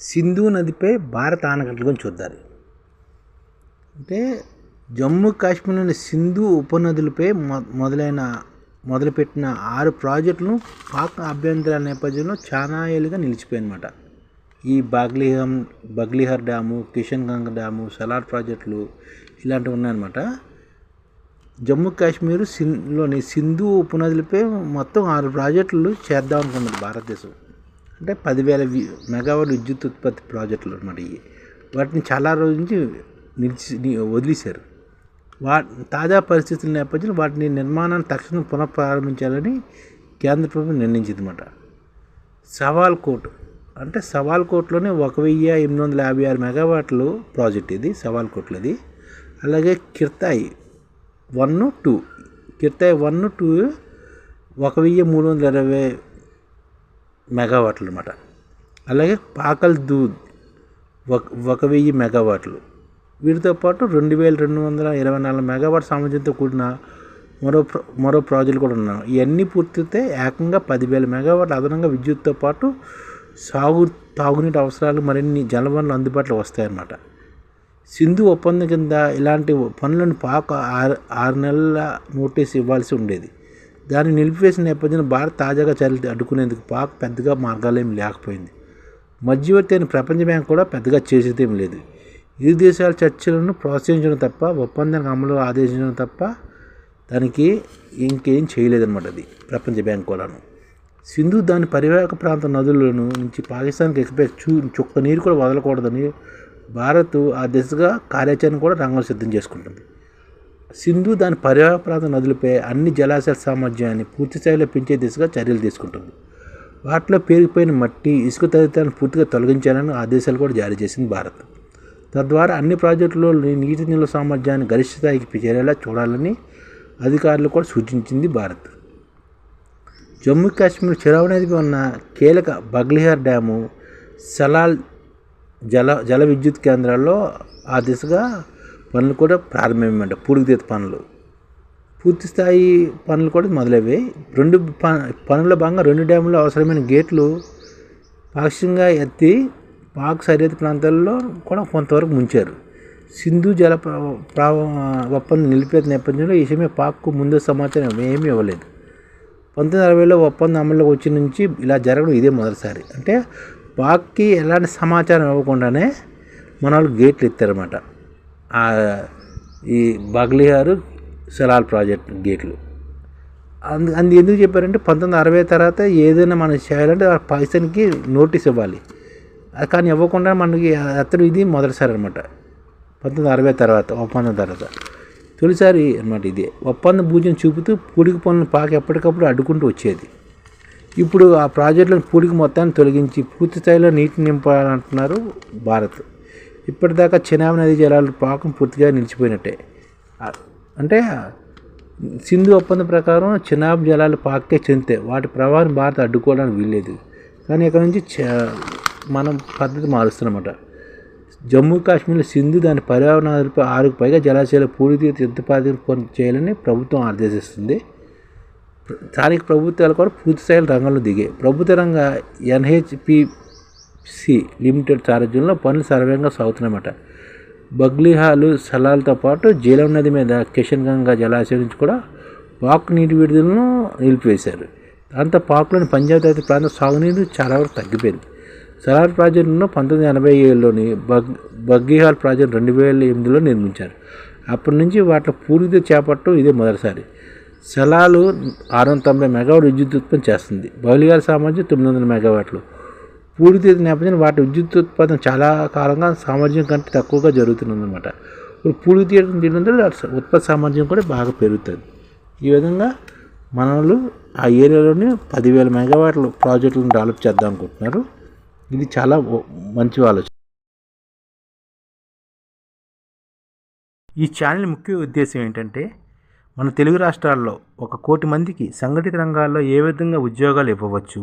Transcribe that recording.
సింధు నదిపై భారత ఆనకట్టల గురించి చూద్దాం. అంటే జమ్మూ కాశ్మీర్లోని సింధు ఉపనదులపై మొ మొదలైన మొదలుపెట్టిన ఆరు ప్రాజెక్టులను పాక్ అభ్యంతర నేపథ్యంలో చాలా ఏళ్ళుగా నిలిచిపోయాయన్నమాట ఈ బాగ్లిహం బగ్లిహర్ డ్యాము కిషన్ గంగ డ్యాము సలార్ ప్రాజెక్టులు ఇలాంటివి ఉన్నాయన్నమాట. జమ్మూ కాశ్మీర్ సింధులోని సింధు ఉపనదులపై మొత్తం ఆరు ప్రాజెక్టులు చేద్దాం అనుకున్నది భారతదేశం. అంటే పదివేల వి మెగావాట్ విద్యుత్ ఉత్పత్తి ప్రాజెక్టులు అనమాట ఇవి వాటిని చాలా రోజుల నుంచి నిలిచి వదిలేశారు. వా తాజా పరిస్థితుల నేపథ్యంలో వాటిని నిర్మాణాన్ని తక్షణం పునఃప్రారంభించాలని కేంద్ర ప్రభుత్వం నిర్ణయించింది అనమాట సవాల్ కోట్. అంటే సవాల్ కోట్లోనే ఒక వెయ్యి ఎనిమిది వందల యాభై ఆరు మెగావాట్లు ప్రాజెక్ట్ ఇది సవాల్ కోట్లది. అలాగే కిర్తాయి వన్ టూ కిర్తాయి వన్ టూ ఒక వెయ్యి మూడు వందల ఇరవై మెగావాట్లు అనమాట అలాగే పాకల్ దూద్ ఒక ఒక వెయ్యి మెగావాట్లు. వీటితో పాటు రెండు వేల రెండు వందల ఇరవై నాలుగు మెగావాట్ సామర్థ్యంతో కూడిన మరో మరో ప్రాజెక్టులు కూడా ఉన్నాయి ఇవన్నీ పూర్తితే ఏకంగా పదివేల మెగావాట్ అదనంగా విద్యుత్తో పాటు సాగు తాగునీటి అవసరాలు మరిన్ని జలవనరులు అందుబాటులో వస్తాయన్నమాట. సింధు ఒప్పందం కింద ఇలాంటి పనులను పాక ఆరు ఆరు నెలల నోటీస్ ఇవ్వాల్సి ఉండేది. దాన్ని నిలిపివేసిన నేపథ్యంలో భారత్ తాజాగా చర్యలు అడ్డుకునేందుకు పాక్ పెద్దగా మార్గాలేం లేకపోయింది. మధ్యవర్తి అయిన ప్రపంచ బ్యాంక్ కూడా పెద్దగా చేసేదేం లేదు. ఇరు దేశాల చర్చలను ప్రోత్సహించడం తప్ప ఒప్పందానికి అమలు ఆదేశించడం తప్ప దానికి ఇంకేం చేయలేదన్నమాట అది ప్రపంచ బ్యాంక్ కూడాను. సింధు దాని పరివాహక ప్రాంత నదులను నుంచి పాకిస్తాన్కి ఎక్స్పెక్ట్ చూ చుక్క నీరు కూడా వదలకూడదని భారత్ ఆ దిశగా కార్యాచరణ కూడా రంగం సిద్ధం చేసుకుంటుంది. సింధు దాని పర్యావరణ నదులపై అన్ని జలాశయాల సామర్థ్యాన్ని పూర్తిస్థాయిలో పెంచే దిశగా చర్యలు తీసుకుంటుంది. వాటిలో పేరుకుపోయిన మట్టి ఇసుక తదితరాలను పూర్తిగా తొలగించాలని ఆదేశాలు కూడా జారీ చేసింది భారత్. తద్వారా అన్ని ప్రాజెక్టుల్లో నీటి నిల్వ సామర్థ్యాన్ని గరిష్ట స్థాయికి చేరేలా చూడాలని అధికారులు కూడా సూచించింది భారత్. జమ్మూ కాశ్మీర్ చిరావు నదిపై ఉన్న కీలక బగ్లిహార్ డ్యాము సలాల్ జల జల విద్యుత్ కేంద్రాల్లో ఆ దిశగా పనులు కూడా ప్రారంభమేమంట పూడికతీత పనులు. పూర్తి స్థాయి పనులు కూడా మొదలయ్యాయి రెండు ప- పనుల భాగంగా రెండు డ్యాముల్లో అవసరమైన గేట్లు పాక్షికంగా ఎత్తి పాక్ సరిహద్దు ప్రాంతాల్లో కూడా కొంతవరకు ముంచారు. సింధు జల ఒప్పందం నిలిపేత నేపథ్యంలో ఈ విషయమే పాక్కు ముందు సమాచారం ఏమీ ఇవ్వలేదు. పంతొమ్మిది అరవైలో ఒప్పందం అమల్లోకి వచ్చి నుంచి ఇలా జరగడం ఇదే మొదటిసారి. అంటే పాక్కి ఎలాంటి సమాచారం ఇవ్వకుండానే మన వాళ్ళు గేట్లు ఎత్తారన్నమాట. ఈ బగ్లిహారు సలాల్ ప్రాజెక్ట్ గేట్లు. అందు అందు ఎందుకు చెప్పారంటే పంతొమ్మిది అరవై తర్వాత ఏదైనా మనం చేయాలంటే ఆ పాకిస్తాన్కి నోటీస్ ఇవ్వాలి. అది కానీ ఇవ్వకుండా మనకి అతడు ఇది మొదటిసారి అనమాట పంతొమ్మిది అరవై తర్వాత ఒప్పందం తర్వాత. తొలిసారి అనమాట ఇది. ఒప్పంద భూజం చూపుతూ పూడికి పనులను పాక ఎప్పటికప్పుడు అడ్డుకుంటూ వచ్చేది. ఇప్పుడు ఆ ప్రాజెక్టులను పూడికి మొత్తాన్ని తొలగించి పూర్తి స్థాయిలో నీటిని నింపాలంటున్నారు భారత్. ఇప్పటిదాకా చెనాబ్ నదీ జలాలు పాకం పూర్తిగా నిలిచిపోయినట్టే. అంటే సింధు ఒప్పందం ప్రకారం చెనాబ్ జలాలు పాకే చెందితే వాటి ప్రవాహం భారత్ అడ్డుకోవడానికి వీల్లేదు. కానీ ఇక్కడ నుంచి చ- మనం పద్ధతి మారుస్తున్నమాట. జమ్మూ కాశ్మీర్లో సింధు దాని పర్యావరణాలపై ఆరుకు పైగా జలాశయాలు పూర్తి యుద్ధపాదం చేయాలని ప్రభుత్వం ఆదేశిస్తుంది. స్థానిక ప్రభుత్వాలు కూడా పూర్తి స్థాయిలో రంగంలో దిగాయి. ప్రభుత్వ రంగ ఎన్హెచ్పి సి లిమిటెడ్ సారథ్యంలో పనులు సర్వేగంగా సాగుతున్నాయన్నమాట. బగ్లీహాలు సలాలతో పాటు జీలం నది మీద కిషన్ గంగా జలాశయం నుంచి కూడా పాక్ నీటి విడుదలను నిలిపివేశారు. దాంతో పాక్లోని పంజాబ్ తదితర ప్రాంత సాగునీరు చాలా వరకు తగ్గిపోయింది. సలార్ ప్రాజెక్టును పంతొమ్మిది ఎనభై ఏడులోని బగ్ బగ్గిహాల్ ప్రాజెక్టు రెండు వేల ఎనిమిదిలో నిర్మించారు. అప్పటి నుంచి వాటిలో పూర్తిగా చేపట్టడం ఇదే మొదటిసారి. సలాలు ఆరు వందల తొంభై మెగావాట్ విద్యుత్ ఉత్పత్తి చేస్తుంది. బౌలిగాల సామర్థ్యం తొమ్మిది వందల మెగావాట్లు. పూర్తి నేపథ్యంలో వాటి విద్యుత్ ఉత్పాదన చాలా కాలంగా సామర్థ్యం కంటే తక్కువగా జరుగుతుందన్నమాట ఇప్పుడు పూడి తీయడం తీయడం ఉత్పత్తి సామర్థ్యం కూడా బాగా పెరుగుతుంది. ఈ విధంగా మనలు ఆ ఏరియాలోని పదివేల మెగావాట్ల ప్రాజెక్టులను డెవలప్ చేద్దాం అనుకుంటున్నారు. ఇది చాలా మంచి ఆలోచన. ఈ ఛానల్ ముఖ్య ఉద్దేశం ఏంటంటే మన తెలుగు రాష్ట్రాల్లో ఒక కోటి మందికి సంఘటిత రంగాల్లో ఏ విధంగా ఉద్యోగాలు ఇవ్వవచ్చు